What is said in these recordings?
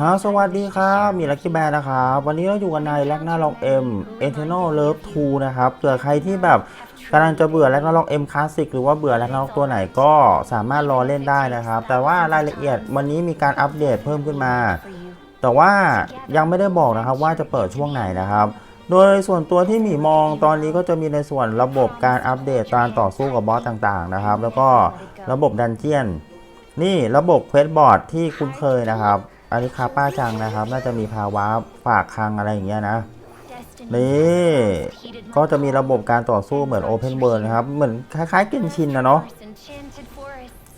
ฮะสวัสดีครับมีลักกี้แบร์นะครับ วันนี้เราอยู่กันในแลกหน้าล็อกเอ็มเอเทนอลเลิฟทูนะครับเผื่อใครที่แบบกำลังจะเบื่อแลกหน้าล็อกเอ็มคลาสสิกหรือว่าเบื่อแลกหน้าล็อกตัวไหนก็สามารถรอเล่นได้นะครับ แต่ว่ารายละเอียดวันนี้มีการอัปเดตเพิ่มขึ้นมา แต่ว่ายังไม่ได้บอกนะครับว่าจะเปิดช่วงไหนนะครับโดยส่วนตัวที่หมีมองตอนนี้ก็จะมีในส่วนระบบการอัปเดตการต่อสู้กับบอสต่างๆนะครับ แล้วก็ระบบดันเจียน นี่ระบบเควสบอร์ดที่คุ้นเคยนะครับ อันนี้คาป้าจังนะครับ น่าจะมีภาวะฝากคลังอะไรอย่างเงี้ยนะนี่ก็จะมีระบบการต่อสู้เหมือน Open World นะครับ เหมือนคล้ายๆเกนชินนะเนาะ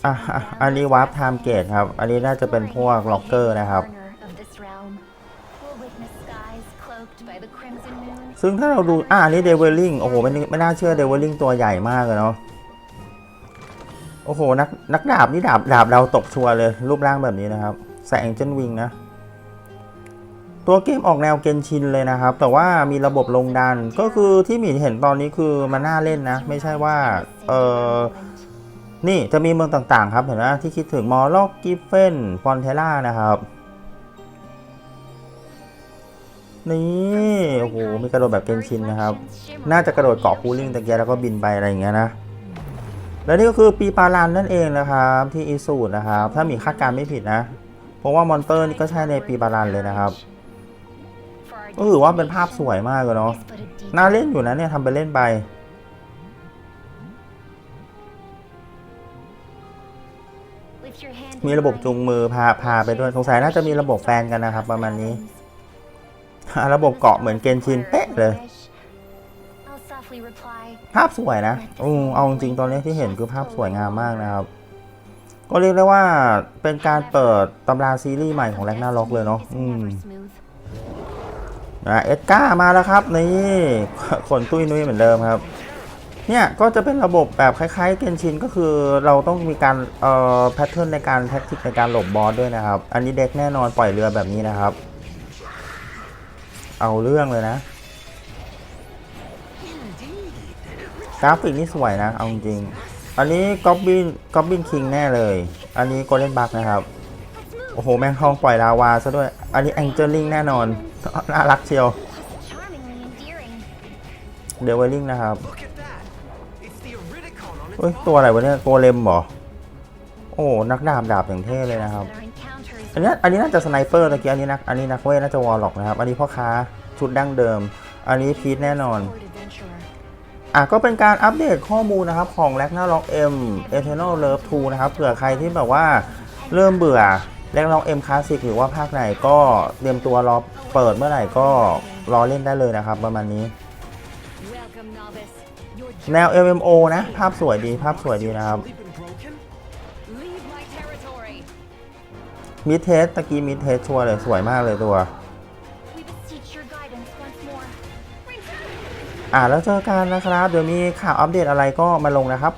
อะอะอันนี้วาร์ปไทม์เกตครับ อันนี้น่าจะเป็นพวกล็อกเกอร์นะครับ ซึ่งถ้าเราดู อ่าอันนี้เดเวลลิงโอ้โหไม่น่ไม่น่าเชื่อเดเวลลิงตัวใหญ่มากเลยเนาะโอ้โห นักนักดาบนี่ดาบดาบเราตกชัวร์เลยรูปร่างแบบนี้นะครับ ใส่แองเจิลวิงนะ ตัวเกมออกแนวเกนชินเลยนะครับ แต่ว่ามีระบบลงดันก็คือที่หมีเห็นตอนนี้คือมันน่าเล่นนะ ไม่ใช่ว่า เออนี่จะมีเมืองต่างๆ ครับเห็นไหมที่คิดถึงมอลล็อกกิฟเฟนฟอนเทล่านะครับนี่โอ้โหมีกระโดดแบบเกนชินนะครับ น่าจะกระโดดเกาะคูลิ่งตะเกียแล้วก็บินไปอะไรอย่างเงี้ยนะ และนี่ก็คือปีปารันนั่นเองนะครับ ที่อีสูดนะครับ ถ้ามีคาดการณ์ไม่ผิดนะ เพราะว่ามอนเตอร์นี่ก็ใช่ในปีปารันเลยนะครับ ก็ถือว่าเป็นภาพสวยมากเลยเนาะ น่าเล่นอยู่นะเนี่ยทำไปเล่นไป มีระบบจูงมือพาพาไปด้วย สงสัยน่าจะมีระบบแฟนกันนะครับ ประมาณนี้ ระบบเกาะเหมือนเกนชินเป๊ะเลย ภาพสวยนะ อือเอาจริงตอนนี้ที่เห็นคือภาพสวยงามมากนะครับ ก็เรียกได้ว่าเป็นการเปิดตำราซีรีส์ใหม่ของแร็กนาล็อกเลยเนาะอืมนะเอ็ดก้ามาแล้วครับ นี่ขนตุ้ยนุ้ยเหมือนเดิมครับ เนี่ยก็จะเป็นระบบแบบคล้ายๆเกนชินก็คือเราต้องมีการเอ่อแพทเทิร์นในการแท็กติกในการหลบบอสด้วยนะครับ อันนี้เด็กแน่นอนปล่อยเรือแบบนี้นะครับ เอาเรื่องเลยนะกราฟิกนี่สวยนะ เอาจริงๆ อันนี้ก๊อบบินก๊อบบินคิงแน่เลย อันนี้โกลเด้นบักนะครับ โอ้โห แมงทองปล่อยลาวาซะด้วย อันนี้แองเจิลลิงแน่นอน น่ารักเชียว เดวลิงนะครับเฮ้ย ตัวอะไรวะเนี่ย โกเลมเหรอ โอ้ นักดาบดาบอย่างเท่เลยนะครับ อันนี้อันนี้น่าจะสไนเปอร์ตะกี้อันนี้นัก อันนี้นักเวทน่าจะวอลล็อกนะครับ อันนี้พ่อค้าชุดดั้งเดิม อันนี้พีทแน่นอน อะก็เป็นการอัปเดตข้อมูลนะครับของ r a g n a r o k M Eternal Love 2 นะครับ เผื่อใครที่แบบว่าเริ่มเบื่อ r a g n a r o k M Classic หรือว่าภาคไหนก็เตรียมตัวรอเปิดเมื่อไหร่ก็รอเล่นได้เลยนะครับ ประมาณนี้ แนว MMO นะ ภาพสวยดีภาพสวยดีนะครับมิเทสตะกี้มิเทสชัวร์เลยสวยมากเลยตัว อ่าแล้วเจอกันนะครับ เดี๋ยวมีข่าวอัปเดตอะไรก็มาลงนะครับ